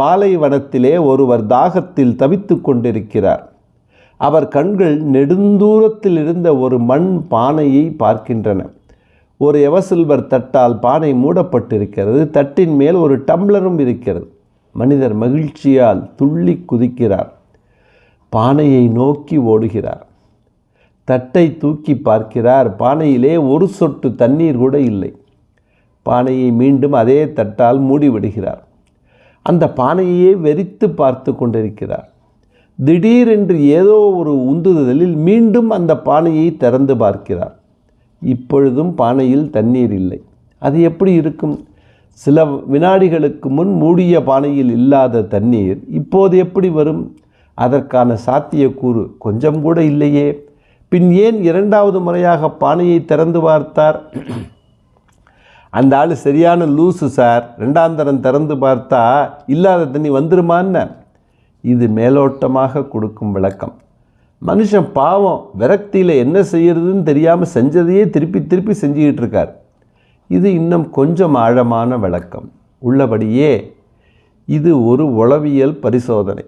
பாலைவனத்திலே ஒருவர் தாகத்தில் தவித்துக் கொண்டிருக்கிறார். அவர் கண்கள் நெடுந்தூரத்தில் இருந்த ஒரு மண் பானையை பார்க்கின்றன. ஒரு எவசில்வர் தட்டால் பானை மூடப்பட்டிருக்கிறது. தட்டின் மேல் ஒரு டம்ளரும் இருக்கிறது. மனிதர் மகிழ்ச்சியால் துள்ளி குதிக்கிறார். பானையை நோக்கி ஓடுகிறார். தட்டை தூக்கி பார்க்கிறார். பானையிலே ஒரு சொட்டு தண்ணீர் கூட இல்லை. பானையை மீண்டும் அதே தட்டால் மூடிவிடுகிறார். அந்த பானையையே வெறித்து பார்த்து கொண்டிருக்கிறார். திடீரென்று ஏதோ ஒரு உந்துதலில் மீண்டும் அந்த பானையை திறந்து பார்க்கிறார். இப்பொழுதும் பானையில் தண்ணீர் இல்லை. அது எப்படி இருக்கும்? சில வினாடிகளுக்கு முன் மூடிய பானையில் இல்லாத தண்ணீர் இப்போது எப்படி வரும்? அதற்கான சாத்தியக்கூறு கொஞ்சம் கூட இல்லையே. பின் ஏன் இரண்டாவது முறையாக பானையை திறந்து பார்த்தார்? அந்த ஆள் சரியான லூசு சார். ரெண்டாந்தரம் திறந்து பார்த்தா இல்லாத தண்ணி வந்துருமான்னு. இது மேலோட்டமாக கொடுக்கும் விளக்கம். மனுஷன் பாவம் விரக்தியில் என்ன செய்யறதுன்னு தெரியாமல் செஞ்சதையே திருப்பி திருப்பி செஞ்சுக்கிட்டு இருக்கார். இது இன்னும் கொஞ்சம் ஆழமான விளக்கம். உள்ளபடியே இது ஒரு உளவியல் பரிசோதனை.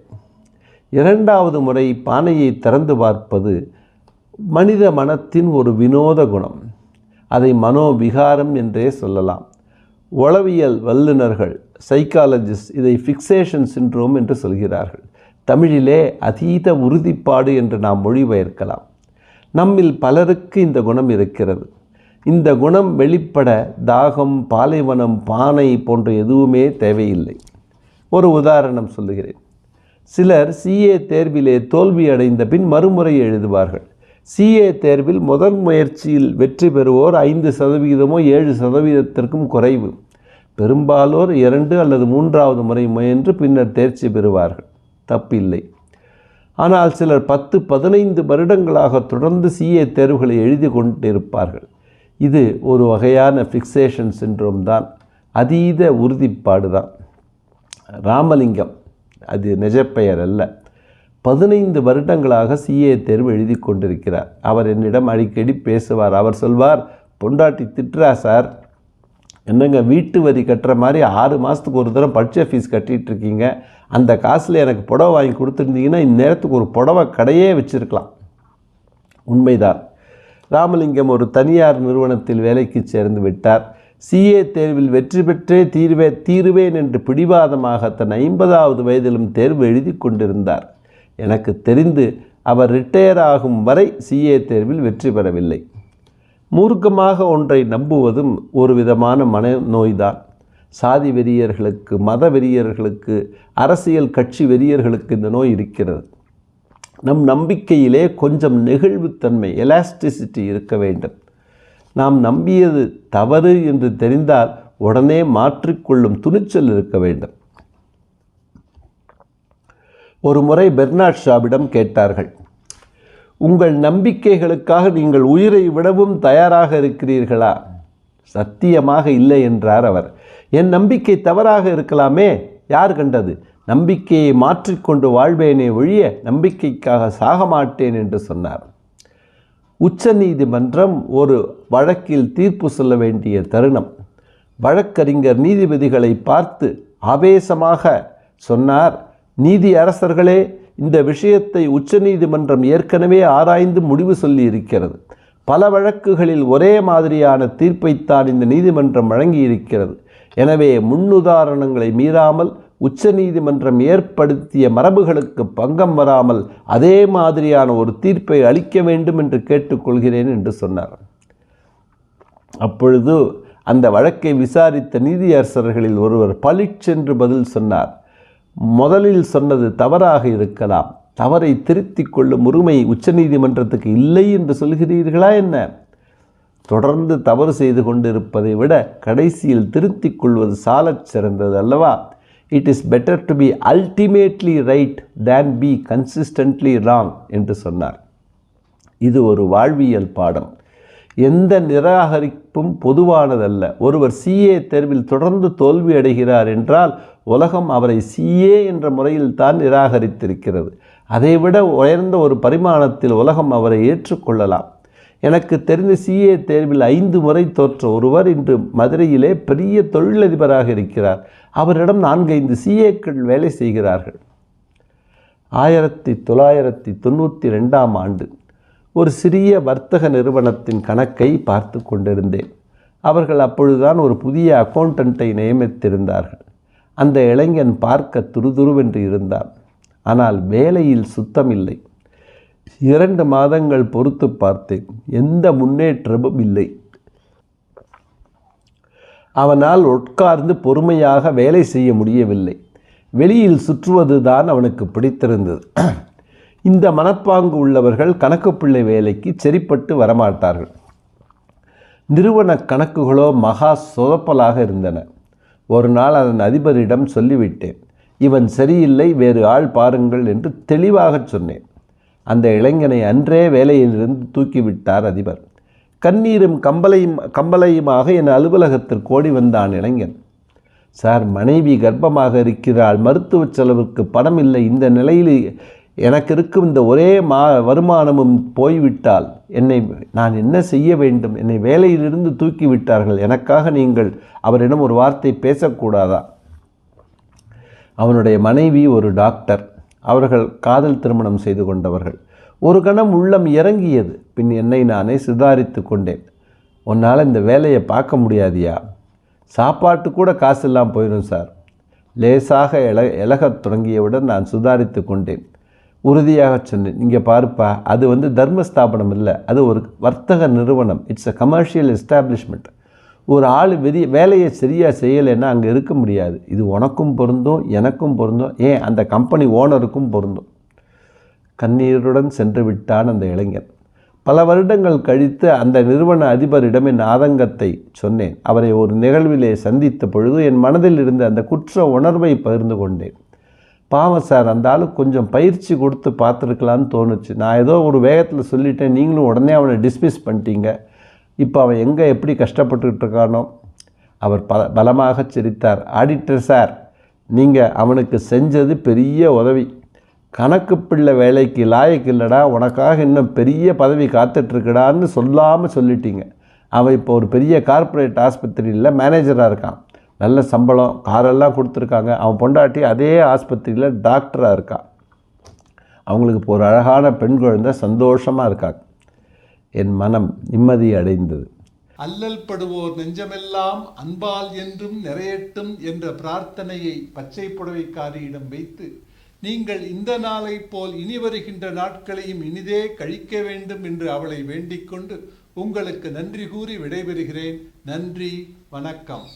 இரண்டாவது முறை பானையை திறந்து பார்ப்பது மனித மனத்தின் ஒரு வினோத குணம். அதை மனோவிகாரம் என்றே சொல்லலாம். உளவியல் வல்லுநர்கள் சைக்காலஜிஸ்ட் இதை ஃபிக்சேஷன் சின்ட்ரோம் என்று சொல்கிறார்கள். தமிழிலே அதீத உறுதிப்பாடு என்று நாம் மொழிபெயர்க்கலாம். நம்மில் பலருக்கு இந்த குணம் இருக்கிறது. இந்த குணம் வெளிப்பட தாகம் பாலைவனம் பானை போன்ற எதுவுமே தேவையில்லை. ஒரு உதாரணம் சொல்லுகிறேன். சிலர் சிஏ தேர்விலே தோல்வி அடைந்த பின் மறுமுறை எழுதுவார்கள். சிஏ தேர்வில் முதல் முயற்சியில் வெற்றி பெறுவோர் ஐந்து சதவீதமோ ஏழு சதவீதத்திற்கும் குறைவு. பெரும்பாலோர் இரண்டு அல்லது மூன்றாவது முறை முயன்று பின்னர் தேர்ச்சி பெறுவார்கள். தப்பில்லை. ஆனால் சிலர் பத்து பதினைந்து வருடங்களாக தொடர்ந்து சிஏ தேர்வுகளை எழுதி கொண்டிருப்பார்கள். இது ஒரு வகையான ஃபிக்சேஷன் சின்ரோம் தான். அதீத உறுதிப்பாடு தான். ராமலிங்கம் அது நிஜப்பெயர் அல்ல. பதினைந்து வருடங்களாக சிஏ தேர்வு எழுதி கொண்டிருக்கிறார். அவர் என்னிடம் அடிக்கடி பேசுவார். அவர் சொல்வார் பொண்டாட்டி திட்டுறா சார். என்னங்க வீட்டு வரி கட்டுற மாதிரி ஆறு மாதத்துக்கு ஒரு தரம் பட்ஜெட் ஃபீஸ் கட்டிகிட்டு இருக்கீங்க. அந்த காசில் எனக்கு புடவை வாங்கி கொடுத்துருந்தீங்கன்னா இந்நேரத்துக்கு ஒரு புடவை கடையே வச்சுருக்கலாம். உண்மைதான். ராமலிங்கம் ஒரு தனியார் நிறுவனத்தில் வேலைக்கு சேர்ந்து விட்டார். சிஏ தேர்வில் வெற்றி பெற்றே தீர்வே தீருவேன் என்று பிடிவாதமாக தன் ஐம்பதாவது வயதிலும் தேர்வு எழுதி கொண்டிருந்தார். எனக்கு தெரிந்து அவர் ரிட்டையர் ஆகும் வரை சிஏ தேர்வில் வெற்றி பெறவில்லை. மூர்க்கமாக ஒன்றை நம்புவதும் ஒரு விதமான மனநோய்தான். சாதி வெறியர்களுக்கு மத வெறியர்களுக்கு அரசியல் கட்சி வெறியர்களுக்கு இந்த நோய் இருக்கிறது. நம் நம்பிக்கையிலே கொஞ்சம் நெகிழ்வுத்தன்மை எலாஸ்டிசிட்டி இருக்க வேண்டும். நாம் நம்பியது தவறு என்று தெரிந்தால் உடனே மாற்றிக்கொள்ளும் துணிச்சல் இருக்க வேண்டும். ஒரு முறை பெர்னாட் ஷாவிடம் கேட்டார்கள் உங்கள் நம்பிக்கைகளுக்காக நீங்கள் உயிரை விடவும் தயாராக இருக்கிறீர்களா? சத்தியமாக இல்லை என்றார் அவர். என் நம்பிக்கை தவறாக இருக்கலாமே யார் கண்டது? நம்பிக்கையை மாற்றிக்கொண்டு வாழ்வேனே ஒழிய நம்பிக்கைக்காக சாக மாட்டேன் என்று சொன்னார். உச்ச நீதிமன்றம் ஒரு வழக்கில் தீர்ப்பு சொல்ல வேண்டிய தருணம். வழக்கறிஞர் நீதிபதிகளை பார்த்து ஆவேசமாக சொன்னார் நீதி அரசர்களே இந்த விஷயத்தை உச்சநீதிமன்றம் ஏற்கனவே ஆராய்ந்து முடிவு சொல்லி இருக்கிறது பல வழக்குகளில் ஒரே மாதிரியான தீர்ப்பைத்தான் இந்த நீதிமன்றம் வழங்கியிருக்கிறது. எனவே முன்னுதாரணங்களை மீறாமல் உச்சநீதிமன்றம் ஏற்படுத்திய மரபுகளுக்கு பங்கம் வராமல் அதே மாதிரியான ஒரு தீர்ப்பை அளிக்க வேண்டும் என்று கேட்டுக்கொள்கிறேன் என்று சொன்னார். அப்பொழுது அந்த வழக்கை விசாரித்த நீதியரசர்களில் ஒருவர் பளிச்சென்று பதில் சொன்னார். முதலில் சொன்னது தவறாக இருக்கலாம். தவறை திருத்திக் கொள்ளும் உரிமை உச்சநீதிமன்றத்துக்கு இல்லை என்று சொல்கிறீர்களா என்ன? தொடர்ந்து தவறு செய்து கொண்டிருப்பதை விட கடைசியில் திருத்திக் கொள்வது சாலச் சிறந்தது அல்லவா? It is better to be ultimately right than be consistently wrong என்று சொன்னார். இது ஒரு வாழ்வியல் பாடம். எந்த நிராகரிப்பும் பொதுவானதல்ல. ஒருவர் சிஏ தேர்வில் தொடர்ந்து தோல்வி அடைகிறார் என்றால் உலகம் அவரை சிஏ என்ற முறையில் தான் நிராகரித்திருக்கிறது. அதைவிட உயர்ந்த ஒரு பரிமாணத்தில் உலகம் அவரை ஏற்றுக்கொள்ளலாம். எனக்கு தெரிந்த சிஏ தேர்வில் ஐந்து முறை தோற்ற ஒருவர் இன்று மதுரையிலே பெரிய தொழிலதிபராக இருக்கிறார். அவரிடம் நான்கைந்து சிஏக்கள் வேலை செய்கிறார்கள். ஆயிரத்தி தொள்ளாயிரத்தி தொண்ணூற்றி ரெண்டாம் ஆண்டு ஒரு சிறிய வர்த்தக நிறுவனத்தின் கணக்கை பார்த்து கொண்டிருந்தேன். அவர்கள் அப்பொழுதுதான் ஒரு புதிய அக்கௌண்டண்ட்டை நியமித்திருந்தார்கள். அந்த இளைஞன் பார்க்க துருதுருவென்று இருந்தான். ஆனால் வேலையில் சுத்தமில்லை. இரண்டு மாதங்கள் பொறுத்து பார்த்தேன். எந்த முன்னேற்றமும் இல்லை. அவனால் உட்கார்ந்து பொறுமையாக வேலை செய்ய முடியவில்லை. வெளியில் சுற்றுவது தான் அவனுக்கு பிடித்திருந்தது. இந்த மனப்பாங்கு உள்ளவர்கள் கணக்கு பிள்ளை வேலைக்கு சரிப்பட்டு வரமாட்டார்கள். நிறுவன கணக்குகளோ மகா சொதப்பலாக இருந்தன. ஒரு நாள் அதன் அதிபரிடம் சொல்லிவிட்டேன் இவன் சரியில்லை வேறு ஆள் பாருங்கள் என்று தெளிவாகச் சொன்னேன். அந்த இளைஞனை அன்றே வேலையிலிருந்து தூக்கிவிட்டார் அதிபர். கண்ணீரும் கம்பளையும் கம்பளையுமாக என் அலுவலகத்திற்கு ஓடி வந்தான் இளைஞன். சார் மனைவி கர்ப்பமாக இருக்கிறாள் மருத்துவ செலவுக்கு பணம் இல்லை இந்த நிலையில் எனக்கு இருக்கும் இந்த ஒரே மா வருமானமும் போய்விட்டால் என்னை நான் என்ன செய்ய வேண்டும்? என்னை வேலையிலிருந்து தூக்கி விட்டார்கள் எனக்காக நீங்கள் அவரிடம் ஒரு வார்த்தை பேசக்கூடாதா? அவனுடைய மனைவி ஒரு டாக்டர். அவர்கள் காதல் திருமணம் செய்து கொண்டவர்கள். ஒரு கணம் உள்ளம் இறங்கியது. பின் என்னை நானே சுதாரித்து கொண்டேன். உன்னால் இந்த வேலையை பார்க்க முடியாதியா? சாப்பாட்டு கூட காசு இல்லாமல் போயிடும் சார். லேசாக இல இலகத் தொடங்கியவுடன் நான் சுதாரித்து கொண்டேன். உறுதியாக சொன்னேன் இங்கே பாருப்பா அது வந்து தர்மஸ்தாபனம் இல்லை. அது ஒரு வர்த்தக நிறுவனம். இட்ஸ் அ கமர்ஷியல் எஸ்டாப்ளிஷ்மெண்ட் ஒரு ஆள் வெறி வேலையை சரியாக செய்யலைன்னா அங்கே இருக்க முடியாது. இது உனக்கும் பொருந்தும் எனக்கும் பொருந்தும் ஏன் அந்த கம்பெனி ஓனருக்கும் பொருந்தும். கண்ணீருடன் சென்று விட்டான் அந்த இளைஞன். பல வருடங்கள் கழித்து அந்த நிறுவன அதிபரிடம் என் ஆதங்கத்தை சொன்னேன். அவரை ஒரு நிகழ்விலே சந்தித்த பொழுது என் மனதில் இருந்த அந்த குற்ற உணர்வை பகிர்ந்து கொண்டேன். பாவம் சார் அந்த ஆள் கொஞ்சம் பயிற்சி கொடுத்து பார்த்துருக்கலான்னு தோணுச்சு. நான் ஏதோ ஒரு வேகத்தில் சொல்லிட்டேன் நீங்களும் உடனே அவனை டிஸ்மிஸ் பண்ணிட்டீங்க. இப்போ அவன் எங்கே எப்படி கஷ்டப்பட்டுக்கிட்டு இருக்கானோ அவர் பல பலமாக சிரித்தார். ஆடிட்டர் சார் நீங்கள் அவனுக்கு செஞ்சது பெரிய உதவி. கணக்கு பிள்ளை வேலைக்கு லாயக்கு இல்லைடா உனக்காக இன்னும் பெரிய பதவி காத்துட்ருக்குடான்னு சொல்லாமல் சொல்லிட்டீங்க. அவன் இப்போ ஒரு பெரிய கார்ப்பரேட் ஆஸ்பத்திரியில் மேனேஜராக இருக்கான். நல்ல சம்பளம் காரெல்லாம் கொடுத்துருக்காங்க. அவன் பொண்டாட்டி அதே ஆஸ்பத்திரியில் டாக்டராக இருக்கான் அவங்களுக்கு இப்போ ஒரு அழகான பெண் குழந்தை சந்தோஷமாக இருக்காங்க என் மனம் நிம்மதி அடைந்தது. அல்லல் படுவோர் நெஞ்சமெல்லாம் அன்பால் என்றும் நிறையட்டும் என்ற பிரார்த்தனையை பச்சை புடவைக்காரியிடம் வைத்து நீங்கள் இந்த நாளைப் போல் இனி வருகின்ற நாட்களையும் இனிதே கழிக்க வேண்டும் என்று அவளை வேண்டிக் கொண்டு உங்களுக்கு நன்றி கூறி விடைபெறுகிறேன். நன்றி வணக்கம்.